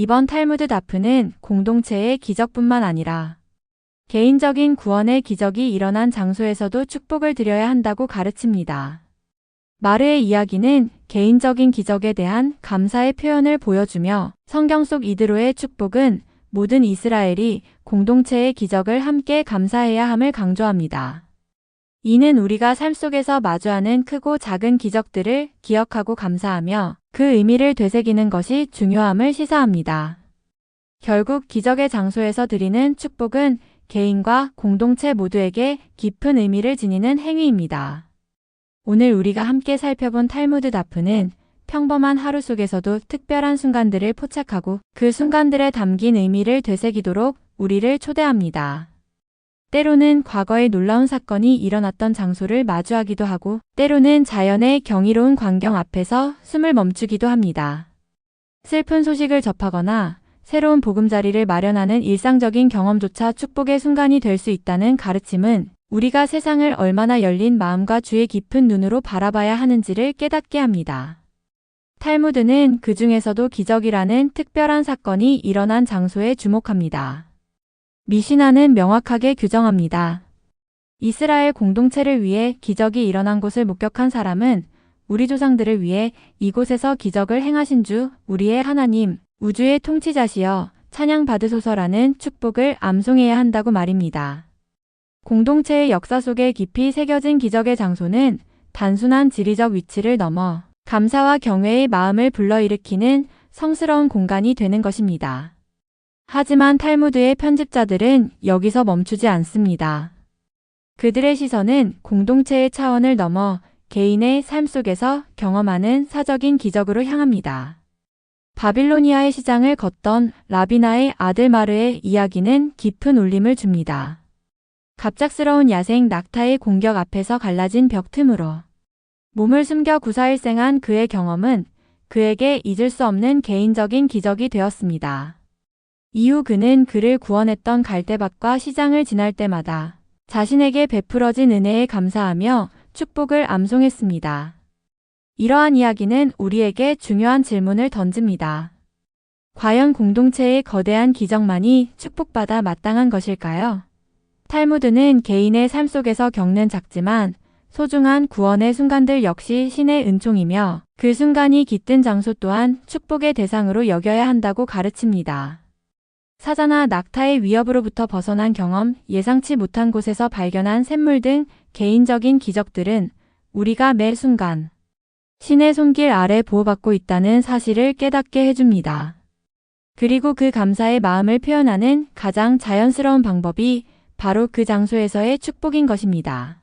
이번 탈무드 다프는 공동체의 기적뿐만 아니라 개인적인 구원의 기적이 일어난 장소에서도 축복을 드려야 한다고 가르칩니다. 마르의 이야기는 개인적인 기적에 대한 감사의 표현을 보여주며 성경 속 이드로의 축복은 모든 이스라엘이 공동체의 기적을 함께 감사해야 함을 강조합니다. 이는 우리가 삶 속에서 마주하는 크고 작은 기적들을 기억하고 감사하며 그 의미를 되새기는 것이 중요함을 시사합니다. 결국 기적의 장소에서 드리는 축복은 개인과 공동체 모두에게 깊은 의미를 지니는 행위입니다. 오늘 우리가 함께 살펴본 탈무드 다프는 평범한 하루 속에서도 특별한 순간들을 포착하고 그 순간들에 담긴 의미를 되새기도록 우리를 초대합니다. 때로는 과거의 놀라운 사건이 일어났던 장소를 마주하기도 하고 때로는 자연의 경이로운 광경 앞에서 숨을 멈추기도 합니다. 슬픈 소식을 접하거나 새로운 보금자리를 마련하는 일상적인 경험조차 축복의 순간이 될 수 있다는 가르침은 우리가 세상을 얼마나 열린 마음과 주의 깊은 눈으로 바라봐야 하는지를 깨닫게 합니다. 탈무드는 그 중에서도 기적이라는 특별한 사건이 일어난 장소에 주목합니다. 미신화는 명확하게 규정합니다. 이스라엘 공동체를 위해 기적이 일어난 곳을 목격한 사람은 우리 조상들을 위해 이곳에서 기적을 행하신 주, 우리의 하나님, 우주의 통치자시여 찬양 받으소서라는 축복을 암송해야 한다고 말입니다. 공동체의 역사 속에 깊이 새겨진 기적의 장소는 단순한 지리적 위치를 넘어 감사와 경외의 마음을 불러일으키는 성스러운 공간이 되는 것입니다. 하지만 탈무드의 편집자들은 여기서 멈추지 않습니다. 그들의 시선은 공동체의 차원을 넘어 개인의 삶 속에서 경험하는 사적인 기적으로 향합니다. 바빌로니아의 시장을 걷던 라비나의 아들 마르의 이야기는 깊은 울림을 줍니다. 갑작스러운 야생 낙타의 공격 앞에서 갈라진 벽 틈으로 몸을 숨겨 구사일생한 그의 경험은 그에게 잊을 수 없는 개인적인 기적이 되었습니다. 이후 그는 그를 구원했던 갈대밭과 시장을 지날 때마다 자신에게 베풀어진 은혜에 감사하며 축복을 암송했습니다. 이러한 이야기는 우리에게 중요한 질문을 던집니다. 과연 공동체의 거대한 기적만이 축복받아 마땅한 것일까요? 탈무드는 개인의 삶 속에서 겪는 작지만 소중한 구원의 순간들 역시 신의 은총이며 그 순간이 깃든 장소 또한 축복의 대상으로 여겨야 한다고 가르칩니다. 사자나 낙타의 위협으로부터 벗어난 경험, 예상치 못한 곳에서 발견한 샘물 등 개인적인 기적들은 우리가 매 순간 신의 손길 아래 보호받고 있다는 사실을 깨닫게 해줍니다. 그리고 그 감사의 마음을 표현하는 가장 자연스러운 방법이 바로 그 장소에서의 축복인 것입니다.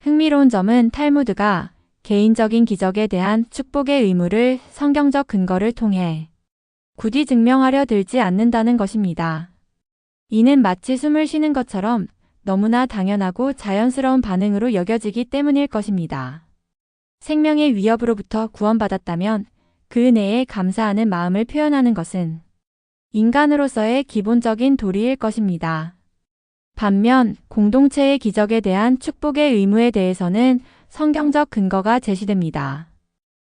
흥미로운 점은 탈무드가 개인적인 기적에 대한 축복의 의무를 성경적 근거를 통해 굳이 증명하려 들지 않는다는 것입니다. 이는 마치 숨을 쉬는 것처럼 너무나 당연하고 자연스러운 반응으로 여겨지기 때문일 것입니다. 생명의 위협으로부터 구원받았다면 그 은혜에 감사하는 마음을 표현하는 것은 인간으로서의 기본적인 도리일 것입니다. 반면 공동체의 기적에 대한 축복의 의무에 대해서는 성경적 근거가 제시됩니다.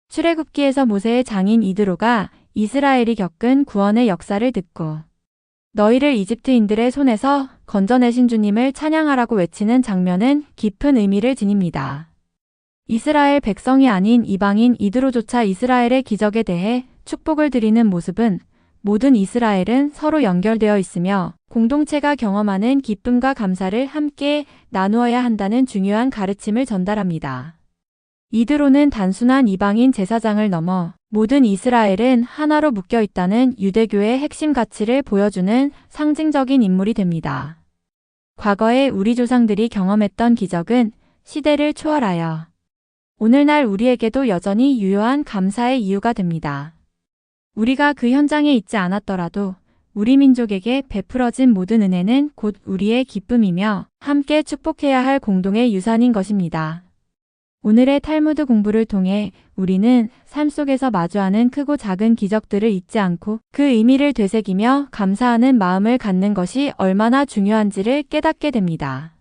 출애굽기에서 모세의 장인 이드로가 이스라엘이 겪은 구원의 역사를 듣고 너희를 이집트인들의 손에서 건져내신 주님을 찬양하라고 외치는 장면은 깊은 의미를 지닙니다. 이스라엘 백성이 아닌 이방인 이드로조차 이스라엘의 기적에 대해 축복을 드리는 모습은 모든 이스라엘은 서로 연결되어 있으며 공동체가 경험하는 기쁨과 감사를 함께 나누어야 한다는 중요한 가르침을 전달합니다. 이드로는 단순한 이방인 제사장을 넘어 모든 이스라엘은 하나로 묶여 있다는 유대교의 핵심 가치를 보여주는 상징적인 인물이 됩니다. 과거에 우리 조상들이 경험했던 기적은 시대를 초월하여 오늘날 우리에게도 여전히 유효한 감사의 이유가 됩니다. 우리가 그 현장에 있지 않았더라도 우리 민족에게 베풀어진 모든 은혜는 곧 우리의 기쁨이며 함께 축복해야 할 공동의 유산인 것입니다. 오늘의 탈무드 공부를 통해 우리는 삶 속에서 마주하는 크고 작은 기적들을 잊지 않고 그 의미를 되새기며 감사하는 마음을 갖는 것이 얼마나 중요한지를 깨닫게 됩니다.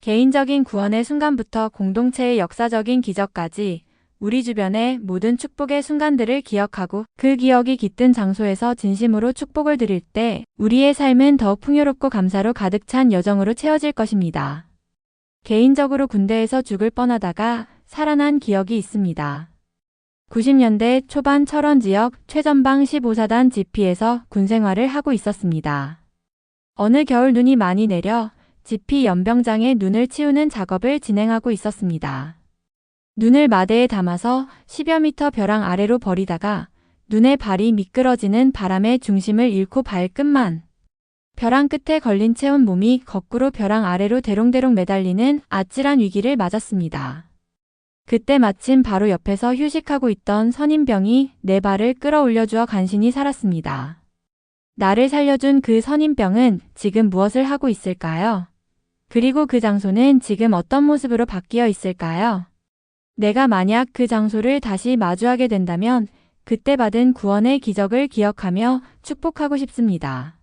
개인적인 구원의 순간부터 공동체의 역사적인 기적까지 우리 주변의 모든 축복의 순간들을 기억하고 그 기억이 깃든 장소에서 진심으로 축복을 드릴 때 우리의 삶은 더욱 풍요롭고 감사로 가득 찬 여정으로 채워질 것입니다. 개인적으로 군대에서 죽을 뻔하다가 살아난 기억이 있습니다. 90년대 초반 철원 지역 최전방 15사단 GP에서 군 생활을 하고 있었습니다. 어느 겨울 눈이 많이 내려 GP 연병장에 눈을 치우는 작업을 진행하고 있었습니다. 눈을 마대에 담아서 10여 미터 벼랑 아래로 버리다가 눈의 발이 미끄러지는 바람의 중심을 잃고 발끝만 벼랑 끝에 걸린 채온 몸이 거꾸로 벼랑 아래로 대롱대롱 매달리는 아찔한 위기를 맞았습니다. 그때 마침 바로 옆에서 휴식하고 있던 선임병이 내 발을 끌어올려 주어 간신히 살았습니다. 나를 살려준 그 선임병은 지금 무엇을 하고 있을까요? 그리고 그 장소는 지금 어떤 모습으로 바뀌어 있을까요? 내가 만약 그 장소를 다시 마주하게 된다면 그때 받은 구원의 기적을 기억하며 축복하고 싶습니다.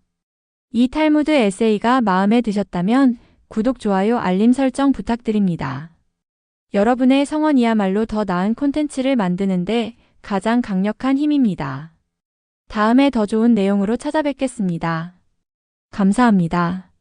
이 탈무드 에세이가 마음에 드셨다면 구독, 좋아요, 알림 설정 부탁드립니다. 여러분의 성원이야말로 더 나은 콘텐츠를 만드는데 가장 강력한 힘입니다. 다음에 더 좋은 내용으로 찾아뵙겠습니다. 감사합니다.